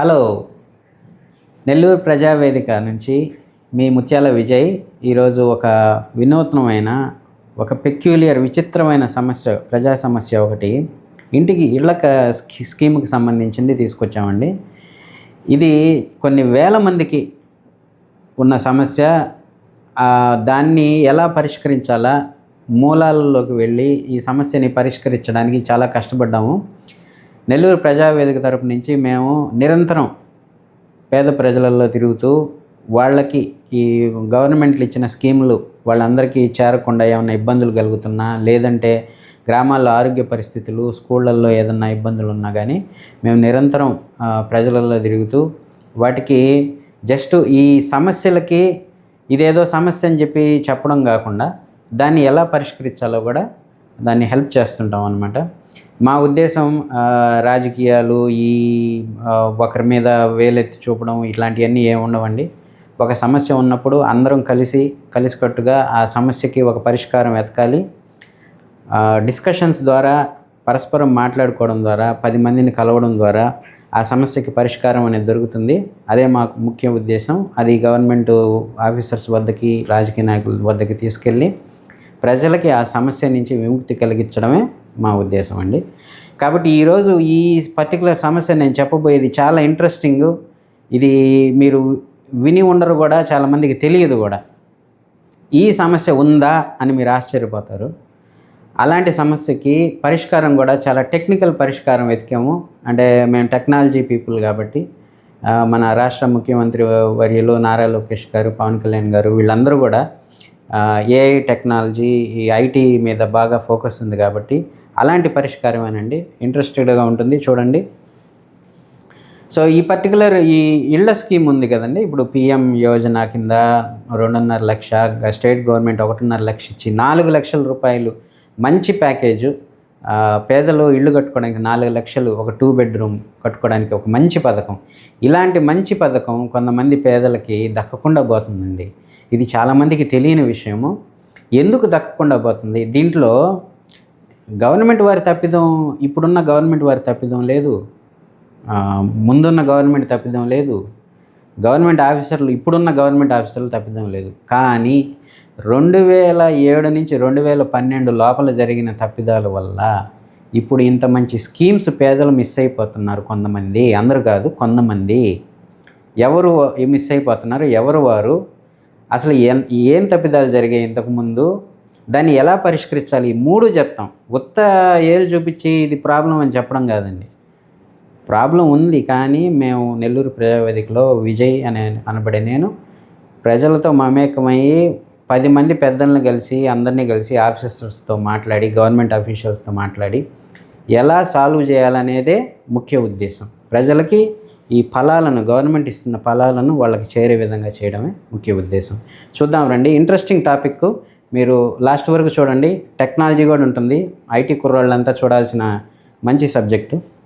Hello. Nellore Prajavedika నుంచి మీ ముత్యాల విజయ్ ఈరోజు ఒక వినూత్నమైన ఒక పెక్యులియర్ విచిత్రమైన సమస్య ప్రజా సమస్య ఒకటి. ఇంటికి ఇళ్ళ క- స్కీమ్కి సంబంధించింది తీసుకొచ్చామండి. ఇది కొన్ని వేల మందికి ఉన్న సమస్య. దాన్ని ఎలా పరిష్కరించాలా? మూలాలలోకి వెళ్ళి ఈ సమస్యని పరిష్కరించడానికి చాలా కష్టపడ్డాము. నెల్లూరు ప్రజావేదిక తరపు నుంచి మేము నిరంతరం పేద ప్రజలలో తిరుగుతూ వాళ్ళకి ఈ గవర్నమెంట్లు ఇచ్చిన స్కీములు వాళ్ళందరికీ చేరకుండా ఏమైనా ఇబ్బందులు కలుగుతున్నా లేదంటే గ్రామాల్లో ఆరోగ్య పరిస్థితులు స్కూళ్ళల్లో ఏదన్నా ఇబ్బందులు ఉన్నా కానీ మేము నిరంతరం ప్రజలలో తిరుగుతూ వాటికి జస్ట్ ఈ సమస్యలకి ఇదేదో సమస్య అని చెప్పి చెప్పడం కాకుండా దాన్ని ఎలా పరిష్కరించాలో కూడా దాన్ని హెల్ప్ చేస్తుంటాం అనమాట మా ఉద్దేశం రాజకీయాలు ఈ ఒకరి మీద వేలెత్తి చూపడం ఇట్లాంటివన్నీ ఏమి ఉండవండి. ఒక సమస్య ఉన్నప్పుడు అందరం కలిసి కలిసికట్టుగా ఆ సమస్యకి ఒక పరిష్కారం వెతకాలి. డిస్కషన్స్ ద్వారా పరస్పరం మాట్లాడుకోవడం ద్వారా పది మందిని కలవడం ద్వారా ఆ సమస్యకి పరిష్కారం అనేది దొరుకుతుంది. అదే మాకు ముఖ్య ఉద్దేశం. అది గవర్నమెంట్ ఆఫీసర్స్ వద్దకి రాజకీయ నాయకుల వద్దకి తీసుకెళ్ళి ప్రజలకి ఆ సమస్య నుంచి విముక్తి కలిగించడమే మా ఉద్దేశం అండి. కాబట్టి ఈరోజు ఈ పర్టికులర్ సమస్య నేను చెప్పబోయేది చాలా ఇంట్రెస్టింగ్. ఇది మీరు విని ఉండరు కూడా చాలామందికి తెలియదు కూడా. ఈ సమస్య ఉందా అని మీరు ఆశ్చర్యపోతారు. అలాంటి సమస్యకి పరిష్కారం కూడా చాలా టెక్నికల్ పరిష్కారం వెతికాము. అంటే మేము టెక్నాలజీ పీపుల్ కాబట్టి మన రాష్ట్ర ముఖ్యమంత్రి వర్యులు నారా లోకేష్ గారు పవన్ కళ్యాణ్ గారు వీళ్ళందరూ కూడా ఏఐ టెక్నాలజీ ఈ ఐటీ మీద బాగా ఫోకస్ ఉంది కాబట్టి అలాంటి పరిష్కారమేనండి. ఇంట్రెస్టెడ్గా ఉంటుంది చూడండి. సో ఈ పర్టికులర్ ఈ ఇళ్ళ స్కీమ్ ఉంది కదండి. ఇప్పుడు పిఎం యోజన కింద రెండున్నర లక్ష స్టేట్ గవర్నమెంట్ ఒకటిన్నర లక్ష ఇచ్చి నాలుగు లక్షల రూపాయలు మంచి ప్యాకేజు పేదలు ఇల్లు కట్టుకోవడానికి నాలుగు లక్షలు ఒక టూ బెడ్రూమ్ కట్టుకోవడానికి ఒక మంచి పథకం. ఇలాంటి మంచి పథకం కొంతమంది పేదలకి దక్కకుండా పోతుందండి. ఇది చాలామందికి తెలియని విషయము. ఎందుకు దక్కకుండా పోతుంది? దీంట్లో గవర్నమెంట్ వారి తప్పిదం ఇప్పుడున్న గవర్నమెంట్ వారి తప్పిదం లేదు. ముందున్న గవర్నమెంట్ తప్పిదం లేదు. గవర్నమెంట్ ఆఫీసర్లు ఇప్పుడున్న గవర్నమెంట్ ఆఫీసర్లు తప్పిదం లేదు. కానీ రెండు వేల ఏడు నుంచి రెండు వేల పన్నెండు లోపల జరిగిన తప్పిదాల వల్ల ఇప్పుడు ఇంత మంచి స్కీమ్స్ పేదలు మిస్ అయిపోతున్నారు కొంతమంది. అందరు కాదు కొంతమంది. ఎవరు మిస్ అయిపోతున్నారు? ఎవరు వారు? అసలు ఏం ఏం తప్పిదాలు జరిగాయి ఇంతకుముందు దాన్ని ఎలా పరిష్కరించాలి? ఈ మూడు చెప్తాం. ఉత్త ఏలు చూపించి ఇది ప్రాబ్లం అని చెప్పడం కాదండి. ప్రాబ్లం ఉంది కానీ మేము నెల్లూరు ప్రజావేదికలో విజయ్ అనే అనబడే నేను ప్రజలతో మమేకమయ్యి పది మంది పెద్దలను కలిసి అందరినీ కలిసి ఆఫీసర్స్తో మాట్లాడి గవర్నమెంట్ అఫీషియల్స్తో మాట్లాడి ఎలా సాల్వ్ చేయాలనేదే ముఖ్య ఉద్దేశం. ప్రజలకి ఈ ఫలాలను గవర్నమెంట్ ఇస్తున్న ఫలాలను వాళ్ళకి చేరే విధంగా చేయడమే ముఖ్య ఉద్దేశం. చూద్దాం రండి. ఇంట్రెస్టింగ్ టాపిక్ మీరు లాస్ట్ వరకు చూడండి. టెక్నాలజీ కూడా ఉంటుంది. ఐటీ కుర్రాళ్ళంతా చూడాల్సిన మంచి సబ్జెక్టు.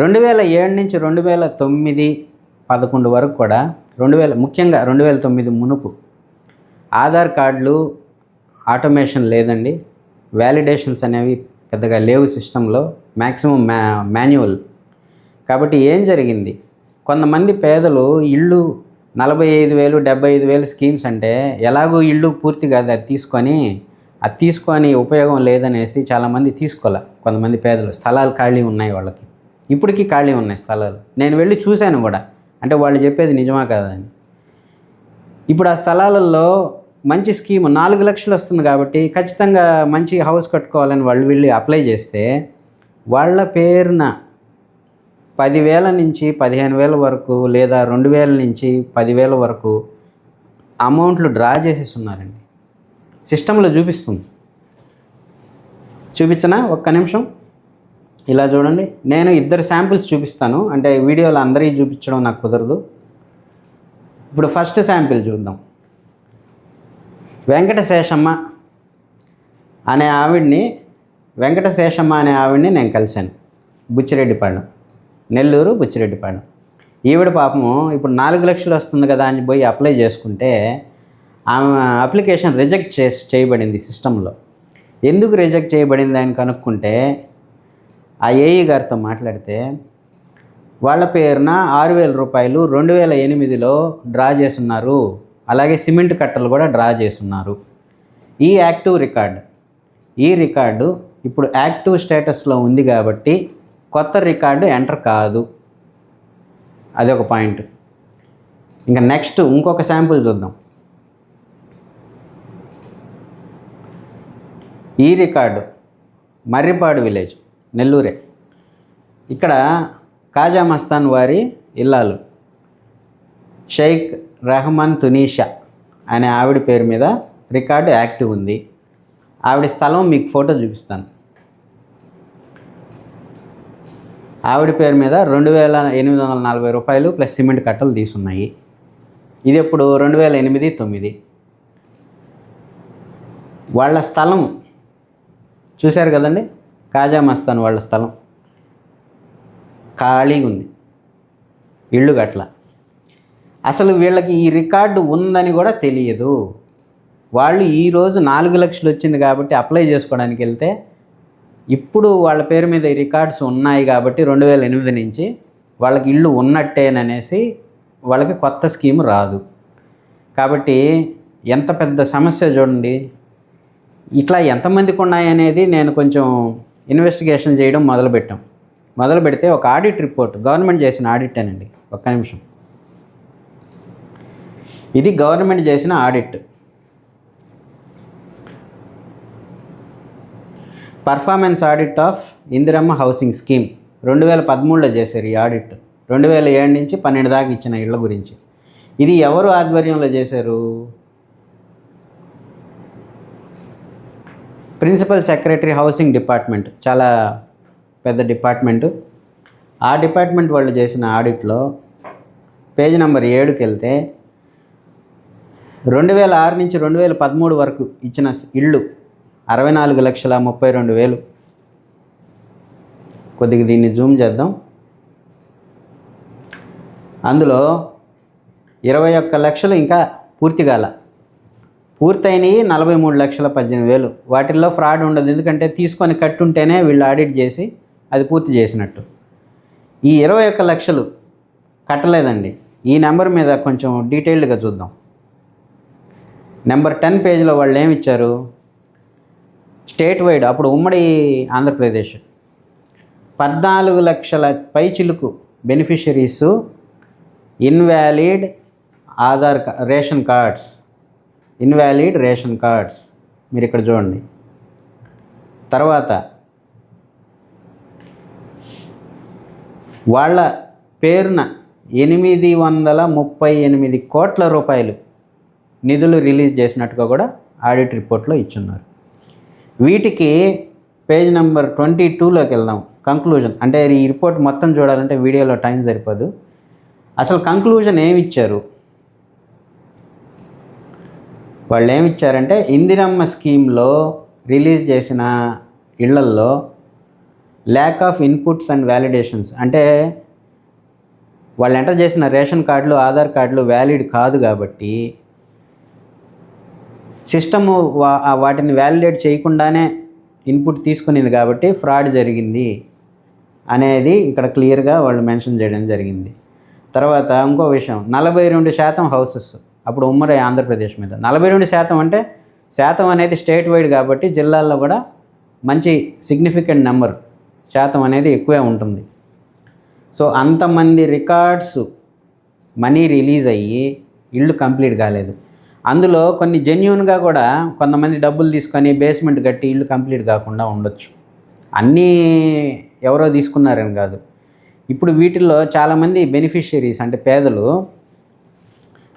రెండు వేల ఏడు నుంచి రెండు వేల తొమ్మిది పదకొండు వరకు కూడా రెండు వేల ముఖ్యంగా రెండు వేల తొమ్మిది మునుపు ఆధార్ కార్డులు ఆటోమేషన్ లేదండి. వ్యాలిడేషన్స్ అనేవి పెద్దగా లేవు సిస్టంలో. మ్యాక్సిమం మ్యా మాన్యువల్. కాబట్టి ఏం జరిగింది? కొంతమంది పేదలు ఇళ్ళు నలభై ఐదు వేలు డెబ్బై ఐదు వేలు స్కీమ్స్ అంటే ఎలాగో ఇళ్ళు పూర్తిగా అది తీసుకొని అది తీసుకొని ఉపయోగం లేదనేసి చాలామంది తీసుకోలే. కొంతమంది పేదలు స్థలాలు ఖాళీ ఉన్నాయి వాళ్ళకి. ఇప్పటికీ ఖాళీ ఉన్నాయి స్థలాలు. నేను వెళ్ళి చూశాను కూడా. అంటే వాళ్ళు చెప్పేది నిజమా కాదా అని. ఇప్పుడు ఆ స్థలాలలో మంచి స్కీమ్ నాలుగు లక్షలు వస్తుంది కాబట్టి ఖచ్చితంగా మంచి హౌస్ కట్టుకోవాలని వాళ్ళు వెళ్ళి అప్లై చేస్తే వాళ్ళ పేరున పదివేల నుంచి పదిహేను వేల వరకు లేదా రెండు వేల నుంచి పదివేల వరకు అమౌంట్లు డ్రా చేసేస్తున్నారండి. సిస్టంలో చూపిస్తుంది. చూపించనా? ఒక్క నిమిషం. ఇలా చూడండి. నేను ఇద్దరు శాంపిల్స్ చూపిస్తాను. అంటే వీడియోలో అందరికీ చూపించడం నాకు కుదరదు. ఇప్పుడు ఫస్ట్ శాంపిల్ చూద్దాం. వెంకటశేషమ్మ అనే ఆవిడ్ని వెంకటశేషమ్మ అనే ఆవిడ్ని నేను కలిశాను. బుచ్చిరెడ్డిపాళెం నెల్లూరు బుచ్చిరెడ్డిపాళెం ఈవిడ పాపము ఇప్పుడు నాలుగు లక్షలు వస్తుంది కదా అని పోయి అప్లై చేసుకుంటే ఆమె అప్లికేషన్ రిజెక్ట్ చేసి చేయబడింది సిస్టంలో ఎందుకు రిజెక్ట్ చేయబడింది అని కనుక్కుంటే ఆ ఏఈ గారితో మాట్లాడితే వాళ్ళ పేరున ఆరు వేల రూపాయలు రెండు వేల ఎనిమిదిలో డ్రా చేస్తున్నారు అలాగే సిమెంట్ కట్టలు కూడా డ్రా చేస్తున్నారు ఈ యాక్టివ్ రికార్డ్ ఈ రికార్డు ఇప్పుడు యాక్టివ్ స్టేటస్లో ఉంది కాబట్టి కొత్త రికార్డు ఎంటర్ కాదు. అది ఒక పాయింట్. ఇంకా నెక్స్ట్ ఇంకొక శాంపుల్ చూద్దాం. ఈ రికార్డు మర్రిపాడు విలేజ్. నెల్లూరే. ఇక్కడ కాజా మస్తాన్ వారి ఇల్లాలు. షేక్ రెహమాన్ తునీషా అనే ఆవిడ పేరు మీద రికార్డు యాక్టివ్ ఉంది. ఆవిడ స్థలం మీకు ఫోటో చూపిస్తాను. ఆవిడ పేరు మీద రెండు వేల ఎనిమిది వందల నలభై రూపాయలు ప్లస్ సిమెంట్ కట్టలు తీసున్నాయి. ఇది ఇప్పుడు రెండు వేల ఎనిమిది తొమ్మిది. వాళ్ళ స్థలం చూశారు కదండి? కాజా మస్తాన్ వాళ్ళ స్థలం. ఖాళీగా ఉంది ఇళ్ళు గట్ల. అసలు వీళ్ళకి ఈ రికార్డు ఉందని కూడా తెలియదు. వాళ్ళు ఈరోజు నాలుగు లక్షలు వచ్చింది కాబట్టి అప్లై చేసుకోవడానికి వెళ్తే ఇప్పుడు వాళ్ళ పేరు మీద ఈ రికార్డ్స్ ఉన్నాయి కాబట్టి రెండు వేల ఎనిమిది నుంచి వాళ్ళకి ఇల్లు ఉన్నట్టేననేసి వాళ్ళకి కొత్త స్కీమ్ రాదు. కాబట్టి ఎంత పెద్ద సమస్య చూడండి. ఇట్లా ఎంతమందికి ఉన్నాయనేది నేను కొంచెం ఇన్వెస్టిగేషన్ చేయడం మొదలుపెట్టాం. మొదలు పెడితే ఒక ఆడిట్ రిపోర్ట్ గవర్నమెంట్ చేసిన ఆడిట్ అనండి. ఒక్క నిమిషం. ఇది గవర్నమెంట్ చేసిన audit. Performance audit of Indiramma housing scheme. రెండు వేల పదమూడులో చేశారు ఈ ఆడిట్. రెండు వేల ఏడు నుంచి పన్నెండు దాకా ఇచ్చిన ఇళ్ళ గురించి. ఇది ఎవరు ఆధ్వర్యంలో చేశారు? ప్రిన్సిపల్ సెక్రటరీ హౌసింగ్ డిపార్ట్మెంట్ చాలా పెద్ద డిపార్ట్మెంటు. ఆ డిపార్ట్మెంట్ వాళ్ళు చేసిన ఆడిట్లో పేజ్ నెంబర్ ఏడుకి వెళ్తే రెండు వేల ఆరు నుంచి రెండు వేల పదమూడు వరకు ఇచ్చిన ఇళ్ళు అరవై నాలుగు లక్షల ముప్పై రెండు వేలు. కొద్దిగా దీన్ని జూమ్ చేద్దాం. అందులో ఇరవై ఒక్క లక్షలు ఇంకా పూర్తి కాల. పూర్తయినవి నలభై మూడు లక్షల పద్దెనిమిది వేలు. వాటిల్లో ఫ్రాడ్ ఉండదు ఎందుకంటే తీసుకొని కట్టుంటేనే వీళ్ళు ఆడిట్ చేసి అది పూర్తి చేసినట్టు. ఈ ఇరవై ఒక్క లక్షలు కట్టలేదండి. ఈ నెంబర్ మీద కొంచెం డీటెయిల్డ్గా చూద్దాం. నెంబర్ టెన్ పేజీలో వాళ్ళు ఏమి ఇచ్చారు స్టేట్ వైడ్ అప్పుడు ఉమ్మడి ఆంధ్రప్రదేశ్. పద్నాలుగు లక్షల పై చిలుకు beneficiaries invalid Aadhaar ration cards. Invalid ration cards. మీరు ఇక్కడ చూడండి. తర్వాత వాళ్ళ పేరున ఎనిమిది వందల ముప్పై ఎనిమిది కోట్ల రూపాయలు నిధులు రిలీజ్ చేసినట్టుగా కూడా ఆడిట్ రిపోర్ట్లో ఇచ్చున్నారు. వీటికి పేజ్ నెంబర్ ట్వంటీ టూలోకి వెళ్దాం. కంక్లూజన్. అంటే ఈ రిపోర్ట్ మొత్తం చూడాలంటే వీడియోలో టైం సరిపోదు. అసలు కంక్లూజన్ ఏమి ఇచ్చారు? వాళ్ళు ఏమిచ్చారంటే ఇందిరమ్మ స్కీమ్లో రిలీజ్ చేసిన ఇళ్ళల్లో lack of inputs and validations అంటే వాళ్ళు ఎంటర్ చేసిన రేషన్ కార్డులు ఆధార్ కార్డులు వ్యాలిడ్ కాదు కాబట్టి సిస్టము వా వాటిని వ్యాలిడేట్ చేయకుండానే ఇన్పుట్ తీసుకునింది కాబట్టి ఫ్రాడ్ జరిగింది అనేది ఇక్కడ క్లియర్గా వాళ్ళు మెన్షన్ చేయడం జరిగింది. తర్వాత ఇంకో విషయం నలభై రెండు శాతం హౌసెస్ అప్పుడు ఉమ్మడి ఆంధ్రప్రదేశ్ మీద. నలభై రెండు శాతం అంటే శాతం అనేది స్టేట్ వైడ్ కాబట్టి జిల్లాల్లో కూడా మంచి సిగ్నిఫికెంట్ నెంబర్ శాతం అనేది ఎక్కువే ఉంటుంది. సో అంతమంది రికార్డ్స్ మనీ రిలీజ్ అయ్యి ఇల్లు కంప్లీట్ కాలేదు. అందులో కొన్ని జెన్యున్గా కూడా కొంతమంది డబ్బులు తీసుకొని బేస్మెంట్ కట్టి ఇల్లు కంప్లీట్ కాకుండా ఉండొచ్చు. అన్నీ ఎవరో తీసుకున్నారని కాదు. ఇప్పుడు వీటిల్లో చాలామంది బెనిఫిషియరీస్ అంటే పేదలు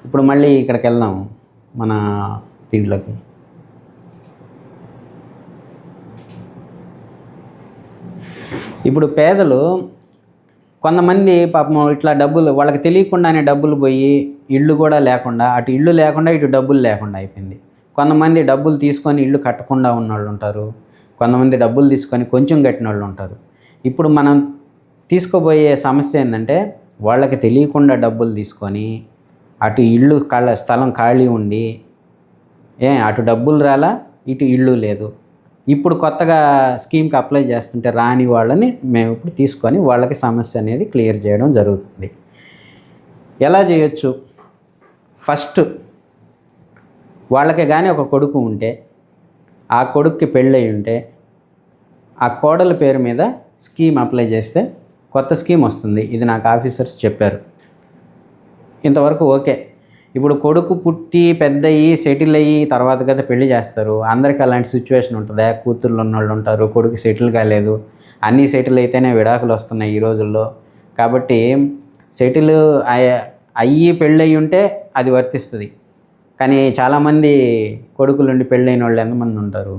ఇప్పుడు మళ్ళీ ఇక్కడికి వెళ్దాం మన దీంట్లోకి. ఇప్పుడు పేదలు కొంతమంది పాపం ఇట్లా డబ్బులు వాళ్ళకి తెలియకుండానే డబ్బులు పోయి ఇల్లు కూడా లేకుండా అటు ఇల్లు లేకుండా ఇటు డబ్బులు లేకుండా అయిపోయింది. కొంతమంది డబ్బులు తీసుకొని ఇల్లు కట్టకుండా ఉన్న వాళ్ళు ఉంటారు. కొంతమంది డబ్బులు తీసుకొని కొంచెం కట్టిన వాళ్ళు ఉంటారు. ఇప్పుడు మనం తీసుకోబోయే సమస్య ఏంటంటే వాళ్ళకి తెలియకుండా డబ్బులు తీసుకొని అటు ఇల్లు కళ స్థలం ఖాళీ ఉండి ఏ అటు డబ్బులు రాలా ఇటు ఇల్లు లేదు. ఇప్పుడు కొత్తగా స్కీమ్కి అప్లై చేస్తుంటే రాని వాళ్ళని మేము ఇప్పుడు తీసుకొని వాళ్ళకి సమస్య అనేది క్లియర్ చేయడం జరుగుతుంది. ఎలా చేయొచ్చు? ఫస్ట్ వాళ్ళకి కానీ ఒక కొడుకు ఉంటే ఆ కొడుక్కి పెళ్ళయి ఉంటే ఆ కోడల పేరు మీద స్కీమ్ అప్లై చేస్తే కొత్త స్కీమ్ వస్తుంది. ఇది నాకు ఆఫీసర్స్ చెప్పారు. ఇంతవరకు ఓకే. ఇప్పుడు కొడుకు పుట్టి పెద్దయ్యి సెటిల్ అయ్యి తర్వాత కదా పెళ్ళి చేస్తారు. అందరికీ అలాంటి సిచ్యువేషన్ ఉంటుందా? కూతుర్లు ఉన్నోళ్ళు ఉంటారు కొడుకు సెటిల్ కాలేదు. అన్నీ సెటిల్ అయితేనే విడాకులు వస్తున్నాయి ఈ రోజుల్లో. కాబట్టి సెటిల్ అయ్యి పెళ్ళయి ఉంటే అది వర్తిస్తుంది. కానీ చాలామంది కొడుకులు ఉండి పెళ్ళైన వాళ్ళు ఎంతమంది ఉంటారు?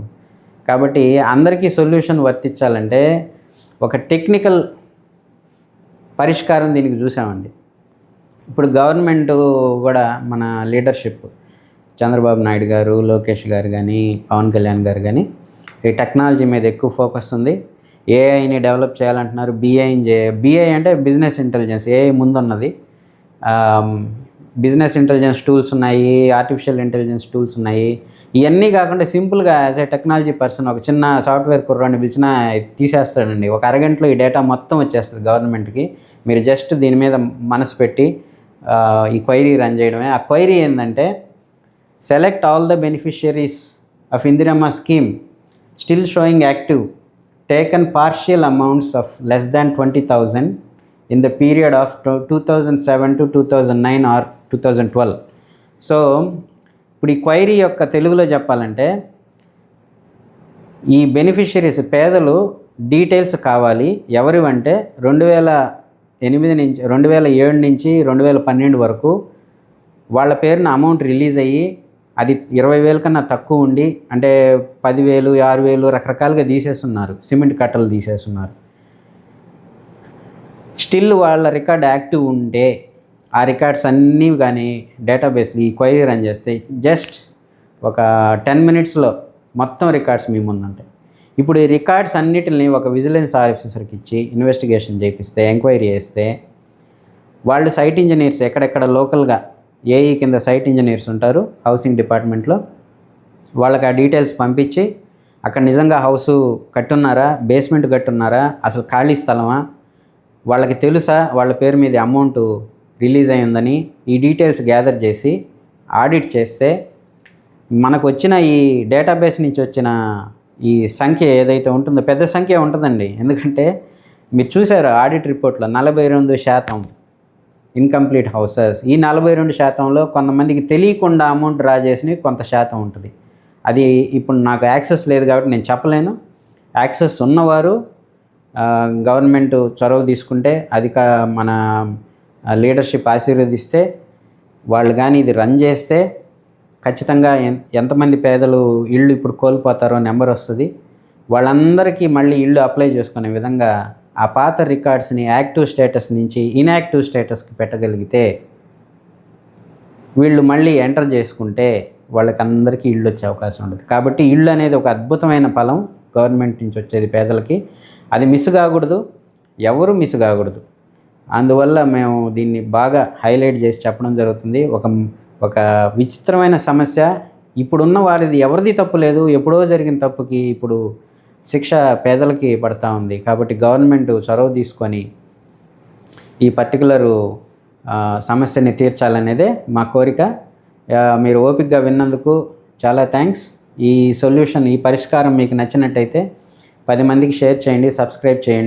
కాబట్టి అందరికీ సొల్యూషన్ వర్తించాలంటే ఒక టెక్నికల్ పరిష్కారం దీనికి చూసామండి. ఇప్పుడు గవర్నమెంట్ కూడా మన లీడర్షిప్ చంద్రబాబు నాయుడు గారు లోకేష్ గారు కానీ పవన్ కళ్యాణ్ గారు కానీ ఈ టెక్నాలజీ మీద ఎక్కువ ఫోకస్ ఉంది. ఏఐని డెవలప్ చేయాలంటున్నారు. బీఐని చే బీఐ అంటే బిజినెస్ ఇంటెలిజెన్స్ ఏఐ ముందున్నది. బిజినెస్ ఇంటెలిజెన్స్ టూల్స్ ఉన్నాయి ఆర్టిఫిషియల్ ఇంటెలిజెన్స్ టూల్స్ ఉన్నాయి. ఇవన్నీ కాకుండా సింపుల్గా యాజ్ ఏ టెక్నాలజీ పర్సన్ ఒక చిన్న సాఫ్ట్వేర్ కుర్రాన్ని పిలిచినా తీసేస్తాడండి. ఒక అరగంటలో ఈ డేటా మొత్తం వచ్చేస్తుంది గవర్నమెంట్కి. మీరు జస్ట్ దీని మీద మనసు పెట్టి ఈ క్వైరీ రన్ చేయడమే. ఆ క్వైరీ ఏంటంటే select all the beneficiaries of Indiramma scheme still showing active taken partial amounts of less than twenty thousand in the period of two thousand seven to two thousand nine or two thousand twelve. So ఇప్పుడు ఈ query యొక్క తెలుగులో చెప్పాలంటే ఈ beneficiaries పేదలు details కావాలి. ఎవరివంటే రెండు వేల ఎనిమిది నుంచి రెండు వేల ఏడు నుంచి రెండు వేల పన్నెండు వరకు వాళ్ళ పేరున అమౌంట్ రిలీజ్ అయ్యి అది ఇరవై వేల కన్నా తక్కువ ఉండి అంటే పదివేలు ఆరు వేలు రకరకాలుగా తీసేస్తున్నారు. సిమెంట్ కట్టలు తీసేస్తున్నారు. స్టిల్ వాళ్ళ రికార్డ్ యాక్టివ్ ఉంటే ఆ రికార్డ్స్ అన్నీ కానీ డేటాబేస్ని ఈ క్వైరీ రన్ చేస్తే జస్ట్ ఒక టెన్ మినిట్స్లో మొత్తం రికార్డ్స్ మీ ముందు ఉంటాయి ఇప్పుడు ఈ రికార్డ్స్ అన్నిటిని ఒక విజిలెన్స్ ఆఫీసర్కి ఇచ్చి ఇన్వెస్టిగేషన్ చేపిస్తే ఎంక్వైరీ చేస్తే వాళ్ళు సైట్ ఇంజనీర్స్ ఎక్కడెక్కడ లోకల్గా ఏఈ కింద సైట్ ఇంజనీర్స్ ఉంటారు హౌసింగ్ డిపార్ట్మెంట్లో వాళ్ళకి ఆ డీటెయిల్స్ పంపించి అక్కడ నిజంగా హౌసు కట్టున్నారా బేస్మెంట్ కట్టున్నారా అసలు ఖాళీ స్థలమా వాళ్ళకి తెలుసా వాళ్ళ పేరు మీద అమౌంట్ రిలీజ్ అయిందని ఈ డీటెయిల్స్ గ్యాదర్ చేసి ఆడిట్ చేస్తే మనకు వచ్చిన ఈ డేటాబేస్ నుంచి వచ్చిన ఈ సంఖ్య ఏదైతే ఉంటుందో పెద్ద సంఖ్య ఉంటుందండి. ఎందుకంటే మీరు చూసారు ఆడిట్ రిపోర్ట్లో నలభై రెండు శాతం ఇన్కంప్లీట్ హౌసెస్. ఈ నలభై రెండు శాతంలో కొంతమందికి తెలియకుండా అమౌంట్ డ్రా చేసినవి కొంత శాతం ఉంటుంది. అది ఇప్పుడు నాకు యాక్సెస్ లేదు కాబట్టి నేను చెప్పలేను. యాక్సెస్ ఉన్నవారు గవర్నమెంట్ చొరవ తీసుకుంటే అది కా మన లీడర్షిప్ ఆశీర్వదిస్తే వాళ్ళు కానీ ఇది రన్ చేస్తే ఖచ్చితంగా ఎన్- ఎంతమంది పేదలు ఇళ్ళు ఇప్పుడు కోల్పోతారో నెంబర్ వస్తుంది. వాళ్ళందరికీ మళ్ళీ ఇళ్ళు అప్లై చేసుకునే విధంగా ఆ పాత రికార్డ్స్ని యాక్టివ్ స్టేటస్ నుంచి ఇన్యాక్టివ్ స్టేటస్కి పెట్టగలిగితే వీళ్ళు మళ్ళీ ఎంటర్ చేసుకుంటే వాళ్ళకి అందరికీ ఇళ్ళు వచ్చే అవకాశం ఉంటుంది కాబట్టి ఇళ్ళు అనేది ఒక అద్భుతమైన ఫలం గవర్నమెంట్ నుంచి వచ్చేది పేదలకి. అది మిస్ కాకూడదు ఎవరు మిస్ కాకూడదు. అందువల్ల మేము దీన్ని బాగా హైలైట్ చేసి చెప్పడం జరుగుతుంది. ఒక ఒక విచిత్రమైన సమస్య. ఇప్పుడున్న వారిది ఎవరిది తప్పు లేదు ఎప్పుడో జరిగిన తప్పుకి ఇప్పుడు శిక్ష పేదలకి పడతా ఉంది. కాబట్టి గవర్నమెంట్ చొరవ తీసుకొని ఈ పర్టికులరు సమస్యని తీర్చాలనేదే మా కోరిక. మీరు ఓపికగా విన్నందుకు చాలా థ్యాంక్స్ ఈ సొల్యూషన్ ఈ పరిష్కారం మీకు నచ్చినట్టయితే పది మందికి షేర్ చేయండి సబ్స్క్రైబ్ చేయండి.